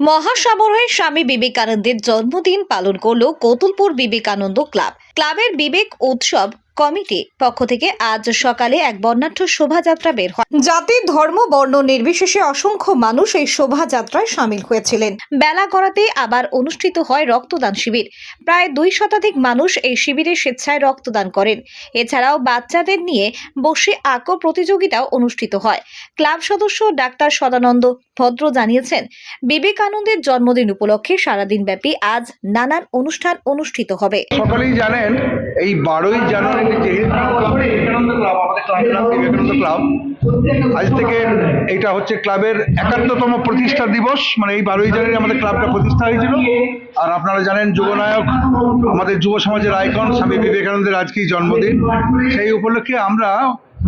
মহাসামরায় স্বামী বিবেকানন্দের জন্মদিন পালন করল কতুলপুর বিবেকানন্দ ক্লাব। ক্লাবের বিবেক উৎসব কমিটি পক্ষ থেকে আজ সকালে এক বর্ণাঢ্য শোভাযাত্রা বের হয়। জাতি ধর্ম, বর্ণ নির্বিশেষে অসংখ্য মানুষ এই শোভাযাত্রায় সামিল হয়েছিলেন। বেলা গড়াতে আবার অনুষ্ঠিত হয় রক্তদান শিবির। প্রায় দুই শতাধিক মানুষ এই শিবিরে স্বেচ্ছায় রক্তদান করেন। এছাড়াও বাচ্চাদের নিয়ে বসে আঁকো প্রতিযোগিতাও অনুষ্ঠিত হয়। ক্লাব সদস্য ডাক্তার সদানন্দ ভদ্র জানিয়েছেন, বিবেকানন্দের জন্মদিন উপলক্ষে সারাদিন ব্যাপী আজ নানান অনুষ্ঠান অনুষ্ঠিত হবে। সকলেই জানেন, এই বারোই জানুয়ারি বিবেকানন্দ ক্লাব, আজ থেকে এটা হচ্ছে ক্লাবের একাত্ততম প্রতিষ্ঠা দিবস মানে এই বারোই জানুয়ারি আমাদের ক্লাবটা প্রতিষ্ঠা হয়েছিল। আর আপনারা জানেন যুবনায়ক আমাদের যুব সমাজের আইকন, স্বামী বিবেকানন্দের আজকেই জন্মদিন। সেই উপলক্ষে আমরা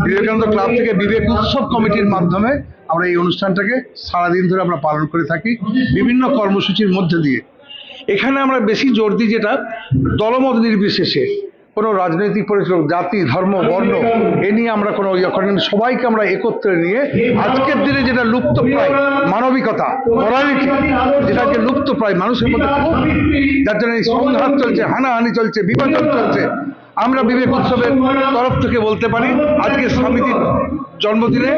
বিবেকানন্দ ক্লাব থেকে বিবেক উৎসব কমিটির মাধ্যমে আমরা এই অনুষ্ঠানটাকে সারাদিন ধরে আমরা পালন করে থাকি, বিভিন্ন কর্মসূচির মধ্যে দিয়ে। এখানে আমরা বেশি জোর দিই যেটা দলমত নির্বিশেষে। কোনো রাজনৈতিক পরিচয়, জাতি, ধর্ম, বর্ণ, এ নিয়ে আমরা কোনো ইয়ে করি না। সবাইকে আমরা একত্রে নিয়ে আজকের দিনে যেটা লুপ্ত প্রায় মানবিকতা মরালিটি যেটাকে লুপ্ত প্রায় মানুষের মধ্যে যার জন্য এই সংঘাত চলছে, হানাহানি চলছে, বিভাজন চলছে, আমরা বিবেক উৎসবের তরফ থেকে বলতে পারি, আজকে স্বামীজির জন্মদিনে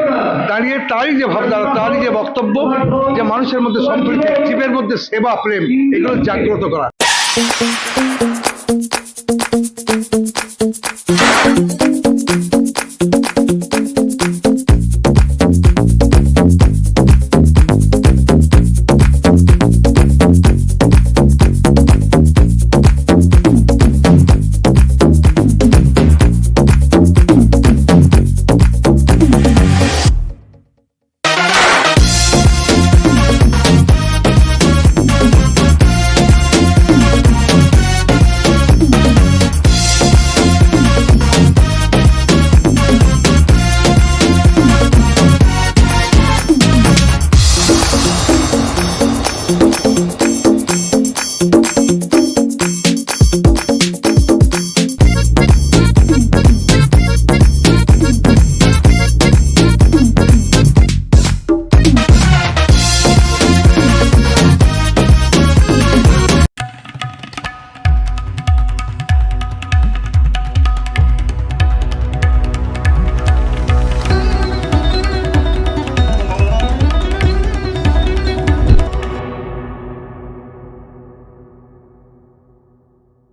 দাঁড়িয়ে তারই যে ভাবধারা তারই যে বক্তব্য, যে মানুষের মধ্যে সম্পৃক্তি জীবের মধ্যে সেবা, প্রেম, এগুলো জাগ্রত করা thank you